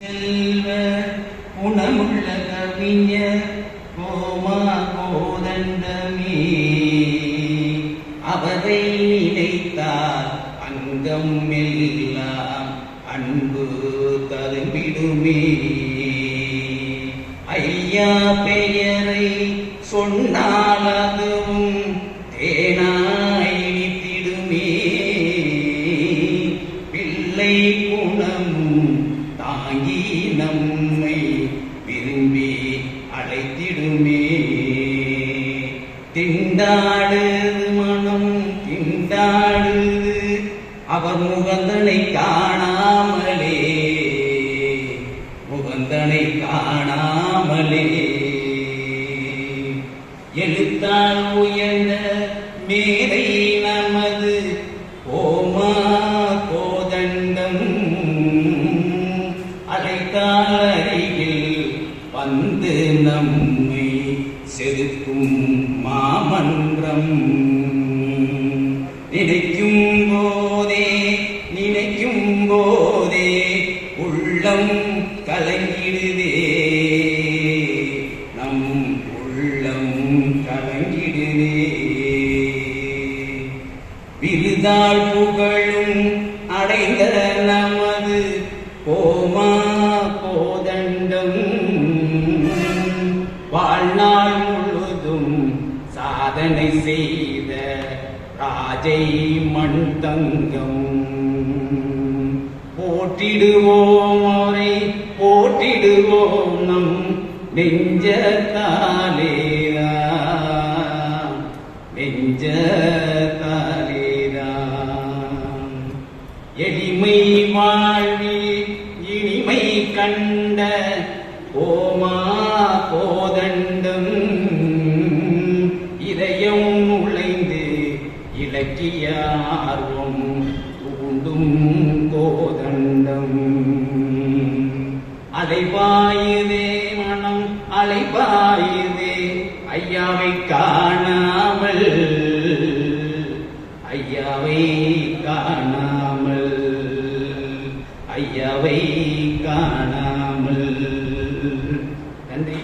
செல்வ குணமுள்ள கவிஞர் கோமா கோதண்டமே. அவரை நினைத்தால் அங்கம் எல்லாம் அன்பு தரும்பிடுமே ஐயா பெயரை சொன்னால் அதுவும் தேனாய் நித்திடுமே. பிள்ளை போ தாங்கி நம்மை விரும்பி அழைத்திடுமே. திண்டாடுது மனம் திண்டாடுது அவர் முகந்தனை காணாமலே. முகந்தனை காணாமலே. எழுத்தால் உயர்ந்த மே நம்மை செதுக்கும் மாமன்றம். நினைக்கும் போதே நினைக்கும் போதே உள்ளம் கலங்கிடுதே. நம் உள்ளம் கலங்கிடுதே. விருதாள் புகழும் அடைந்த நமது வாழ்நாள் முழுதும் சாதனை செய்த ராஜை மண் தங்கம் போட்டிடுவோம் அவரை போற்றிடுவோம் நம் நெஞ்சத்தாலேரா நெஞ்சத்தாலேரா எளிமை வாழ்வில் இனிமை கண்ட இலக்கியார்வம் தூண்டும் கோதண்டம். அலைபாயுதே மனம் அலைபாயுதே ஐயாவை காணாமல் ஐயாவை காணாமல் ஐயாவை காணாமல். நன்றி.